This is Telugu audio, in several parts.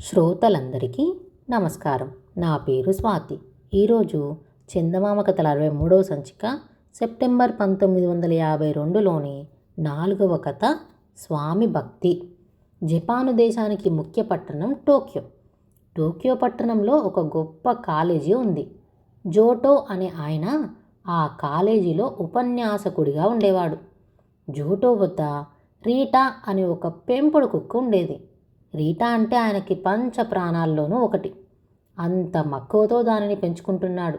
శ్రోతలందరికీ నమస్కారం. నా పేరు స్వాతి. ఈరోజు చందమామ కథల అరవై మూడవ సంచిక సెప్టెంబర్ పంతొమ్మిది వందల యాభై రెండులోని నాలుగవ కథ స్వామి భక్తి. జపాను దేశానికి ముఖ్య పట్టణం టోక్యో. టోక్యో పట్టణంలో ఒక గొప్ప కాలేజీ ఉంది. జోటో అనే ఆయన ఆ కాలేజీలో ఉపన్యాసకుడిగా ఉండేవాడు. జోటో వద్ద రీటా అనే ఒక పెంపుడు కుక్క ఉండేది. రీటా అంటే ఆయనకి పంచ ప్రాణాల్లోనూ ఒకటి. అంత మక్కువతో దానిని పెంచుకుంటున్నాడు.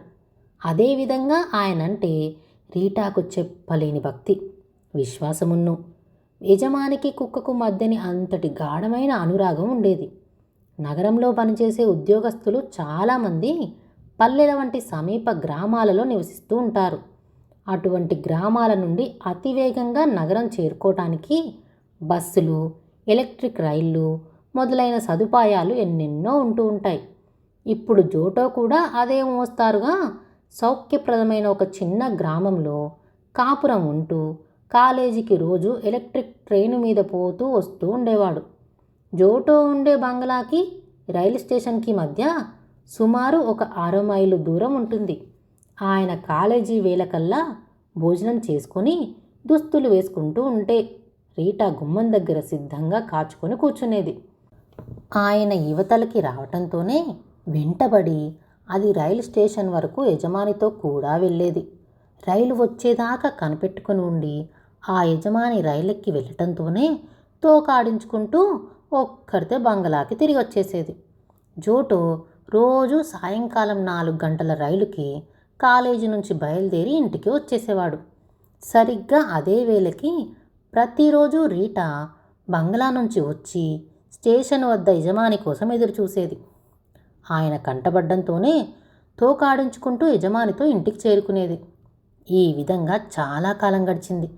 అదేవిధంగా ఆయనంటే రీటాకు చెప్పలేని భక్తి విశ్వాసమున్ను. యజమానికి కుక్కకు మధ్యని అంతటి గాఢమైన అనురాగం ఉండేది. నగరంలో పనిచేసే ఉద్యోగస్తులు చాలామంది పల్లెల వంటి సమీప గ్రామాలలో నివసిస్తూ ఉంటారు. అటువంటి గ్రామాల నుండి అతివేగంగా నగరం చేరుకోవటానికి బస్సులు ఎలక్ట్రిక్ రైళ్ళు మొదలైన సదుపాయాలు ఎన్నెన్నో ఉంటూ ఉంటాయి. ఇప్పుడు జోటో కూడా అదే మోస్తారుగా సౌఖ్యప్రదమైన ఒక చిన్న గ్రామంలో కాపురం ఉంటూ కాలేజీకి రోజు ఎలక్ట్రిక్ ట్రైను మీద పోతూ వస్తూ ఉండేవాడు. జోటో ఉండే బంగ్లాకి రైలు స్టేషన్కి మధ్య సుమారు ఒక ఆరు మైలు దూరం ఉంటుంది. ఆయన కాలేజీ వేళకల్లా భోజనం చేసుకొని దుస్తులు వేసుకుంటూ ఉంటే రీటా గుమ్మం దగ్గర సిద్ధంగా కాచుకొని కూర్చునేది. ఆయన యువతలకి రావటంతోనే వెంటబడి అది రైలు స్టేషన్ వరకు యజమానితో కూడా వెళ్ళేది. రైలు వచ్చేదాకా కనిపెట్టుకుని ఉండి ఆ యజమాని రైలెక్కి వెళ్ళటంతోనే తోకాడించుకుంటూ ఒక్కరితే బంగ్లాకి తిరిగి వచ్చేసేది జోటో రోజు సాయంకాలం నాలుగు గంటల రైలుకి కాలేజీ నుంచి బయలుదేరి ఇంటికి వచ్చేసేవాడు. సరిగ్గా అదే వేళకి ప్రతిరోజు రీటా బంగ్లా నుంచి వచ్చి స్టేషన్ వద్ద యజమాని కోసం ఎదురుచూసేది ఆయన కంటబడ్డంతోనే తోకాడించుకుంటూ యజమానితో ఇంటికి చేరుకునేది. ఈ విధంగా చాలా కాలం గడిచింది.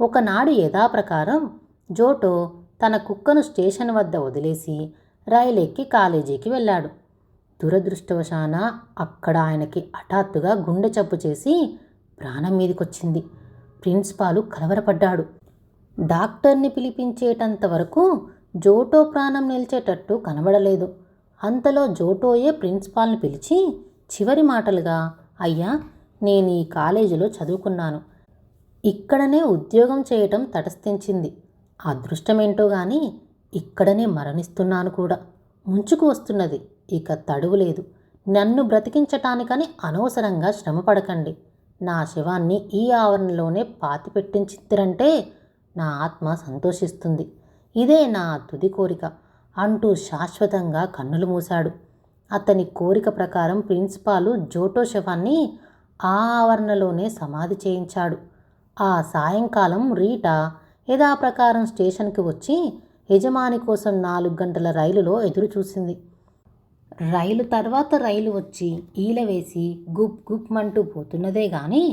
ఒకనాడు యథాప్రకారం జోటో తన కుక్కను స్టేషన్ వద్ద వదిలేసి రైలు ఎక్కి కాలేజీకి వెళ్ళాడు. దురదృష్టవశాన అక్కడ ఆయనకి హఠాత్తుగా గుండె చప్పు చేసి ప్రాణం మీదకొచ్చింది. ప్రిన్సిపాలు కలవరపడ్డాడు. డాక్టర్ని పిలిపించేటంత వరకు జోటో ప్రాణం నిలిచేటట్టు కనబడలేదు. అంతలో జోటోయే ప్రిన్సిపాల్ని పిలిచి చివరి మాటలుగా అయ్యా నేను ఈ కాలేజీలో చదువుకున్నాను. ఇక్కడనే ఉద్యోగం చేయటం తటస్థించింది. అదృష్టమేంటో కానీ ఇక్కడనే మరణిస్తున్నాను కూడా. ముంచుకు వస్తున్నది. ఇక తడువు లేదు. నన్ను బ్రతికించటానికని అనవసరంగా శ్రమ పడకండి నా శవాన్ని ఈ ఆవరణలోనే పాతి పెట్టించిద్దరంటే నా ఆత్మ సంతోషిస్తుంది. ఇదే నా తుది కోరిక అంటూ శాశ్వతంగా కన్నులు మూశాడు. అతని కోరిక ప్రకారం ప్రిన్సిపాలు జోటో శవాన్ని ఆ ఆవరణలోనే సమాధి చేయించాడు. ఆ సాయంకాలం రీటా యథాప్రకారం స్టేషన్కి వచ్చి యజమాని కోసం నాలుగు గంటల రైలులో ఎదురు చూసింది రైలు తర్వాత రైలు వచ్చి ఈల వేసి గుప్ గుప్ అంటూ పోతున్నదే కానీ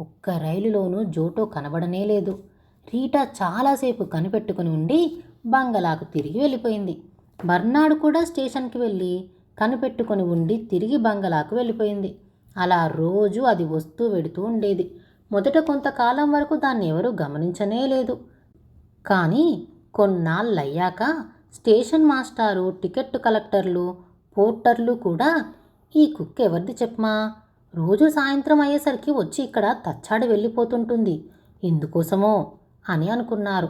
ఒక్క రైలులోనూ జోటో కనబడనే లేదు. రీటా చాలాసేపు కనిపెట్టుకుని ఉండి బంగళాకు తిరిగి వెళ్ళిపోయింది. బర్నాడు కూడా స్టేషన్కి వెళ్ళి కనిపెట్టుకొని ఉండి తిరిగి బంగళాకు వెళ్ళిపోయింది. అలా రోజు అది వస్తూ వెడుతూ ఉండేది. మొదట కొంతకాలం వరకు దాన్ని ఎవరూ గమనించనే లేదు. కానీ కొన్నాళ్ళయ్యాక స్టేషన్ మాస్టారు టికెట్ కలెక్టర్లు పోర్టర్లు కూడా ఈ కుక్క ఎవరిది చెప్పమా? రోజు సాయంత్రం అయ్యేసరికి వచ్చి ఇక్కడ తచ్చాడు వెళ్ళిపోతుంటుంది. ఎందుకోసమో? అని అనుకున్నారు.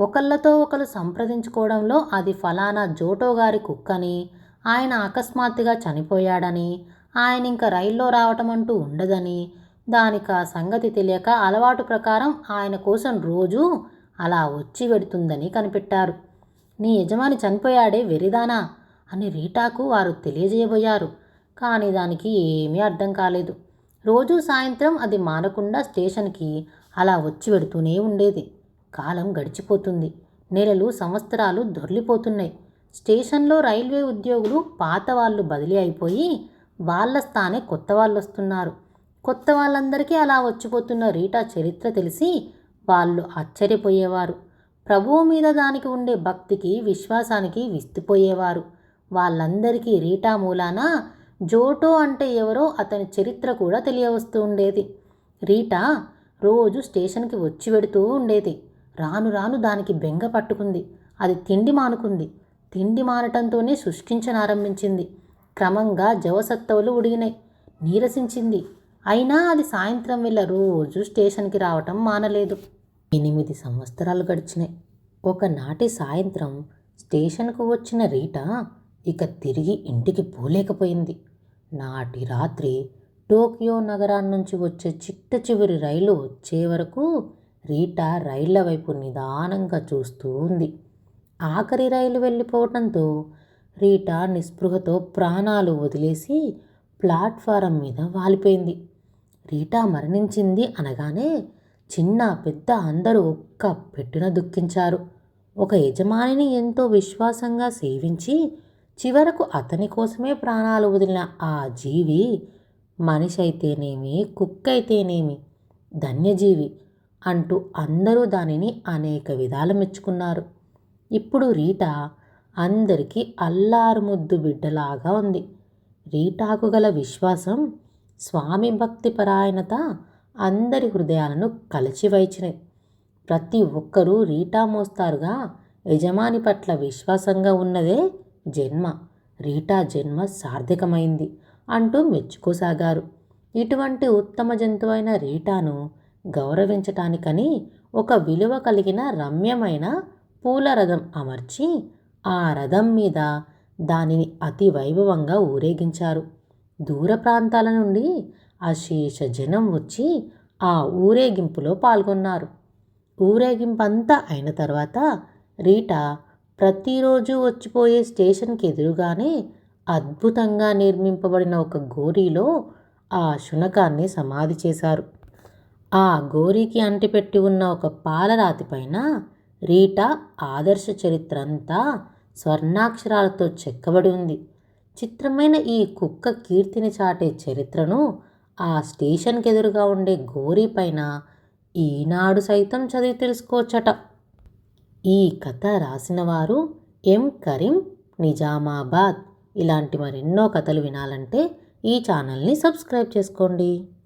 ఒకళ్ళతో ఒకరు సంప్రదించుకోవడంలో అది ఫలానా జోటో గారి కుక్కని ఆయన అకస్మాత్తుగా చనిపోయాడని ఆయన ఇంకా రైల్లో రావటం అంటూ ఉండదని దానికి ఆ సంగతి తెలియక అలవాటు ప్రకారం ఆయన కోసం రోజు అలా వచ్చి వెడుతుందని కనిపెట్టారు. నీ యజమాని చనిపోయాడే వెరిదానా అని రీటాకు వారు తెలియజేయబోయారు. కానీ దానికి ఏమీ అర్థం కాలేదు. రోజు సాయంత్రం అది మానకుండా స్టేషన్కి అలా వచ్చి వెడుతూనే ఉండేది. కాలం గడిచిపోతుంది. నెలలు సంవత్సరాలు దొర్లిపోతున్నాయి. స్టేషన్లో రైల్వే ఉద్యోగులు పాత వాళ్ళు బదిలీ అయిపోయి వాళ్ళ స్థానే కొత్త వాళ్ళు వస్తున్నారు. కొత్త వాళ్ళందరికీ అలా వచ్చిపోతున్న రీటా చరిత్ర తెలిసి వాళ్ళు ఆశ్చర్యపోయేవారు. ప్రభువు మీద దానికి ఉండే భక్తికి విశ్వాసానికి విస్తుపోయేవారు. వాళ్ళందరికీ రీటా మూలాన జోటో అంటే ఎవరో అతని చరిత్ర కూడా తెలియవస్తూ ఉండేది. రీటా రోజు స్టేషన్కి వచ్చి వెడుతూ ఉండేది. రాను రాను దానికి బెంగ పట్టుకుంది. అది తిండి మానుకుంది. తిండి మానటంతోనే శుష్కించనారంభించింది క్రమంగా జవసత్తవులు ఉడిగినాయి నీరసించింది. అయినా అది సాయంత్రం వేళ రోజు స్టేషన్కి రావటం మానలేదు. ఎనిమిది సంవత్సరాలు గడిచినాయి ఒకనాటి సాయంత్రం స్టేషన్కు వచ్చిన రీటా ఇక తిరిగి ఇంటికి పోలేకపోయింది. నాటి రాత్రి టోకియో నగరాన్నించి వచ్చే చిట్ట చివరి రైలు వచ్చే వరకు రీటా రైళ్ళ వైపు నిదానంగా చూస్తూ ఉంది. ఆఖరి రైలు వెళ్ళిపోవడంతో రీటా నిస్పృహతో ప్రాణాలు వదిలేసి ప్లాట్ఫారం మీద వాలిపోయింది. రీటా మరణించింది అనగానే చిన్న పెద్ద అందరూ ఒక్క పెట్టున దుఃఖించారు. ఒక యజమానిని ఎంతో విశ్వాసంగా సేవించి చివరకు అతని కోసమే ప్రాణాలు వదిలిన ఆ జీవి మనిషి అయితేనేమి కుక్క అయితేనేమి ధన్యజీవి అంటూ అందరూ దానిని అనేక విధాలు మెచ్చుకున్నారు. ఇప్పుడు రీటా అందరికీ అల్లారు ముద్దు బిడ్డలాగా ఉంది. రీటాకు గల విశ్వాసం స్వామి భక్తి పరాయణత అందరి హృదయాలను కలిచివైచినాయి ప్రతి ఒక్కరూ రీటా మోస్తారుగా యజమాని పట్ల విశ్వాసంగా ఉన్నదే జన్మ. రీటా జన్మ సార్థకమైంది అంటూ మెచ్చుకోసాగారు. ఇటువంటి ఉత్తమ జంతువైన రీటాను గౌరవించటానికని ఒక విలువ కలిగిన రమ్యమైన పూల రథం అమర్చి ఆ రథం మీద దానిని అతి వైభవంగా ఊరేగించారు. దూర ప్రాంతాల నుండి అశేష జనం వచ్చి ఆ ఊరేగింపులో పాల్గొన్నారు. ఊరేగింపంతా అయిన తర్వాత రీటా ప్రతిరోజు వచ్చిపోయే స్టేషన్కి ఎదురుగానే అద్భుతంగా నిర్మింపబడిన ఒక గోరీలో ఆ శునకాన్ని సమాధి చేశారు. ఆ గోరీకి అంటిపెట్టి ఉన్న ఒక పాలరాతి పైన రీటా ఆదర్శ చరిత్ర అంతా స్వర్ణాక్షరాలతో చెక్కబడి ఉంది. చిత్రమైన ఈ కుక్క కీర్తిని చాటే చరిత్రను ఆ స్టేషన్కి ఎదురుగా ఉండే గోరీ పైన ఈనాడు సైతం చదివి తెలుసుకోవచ్చట. ఈ కథ రాసినవారు ఎం కరీం నిజామాబాద్. ఇలాంటి మరెన్నో కథలు వినాలంటే ఈ ఛానల్ని సబ్స్క్రైబ్ చేసుకోండి.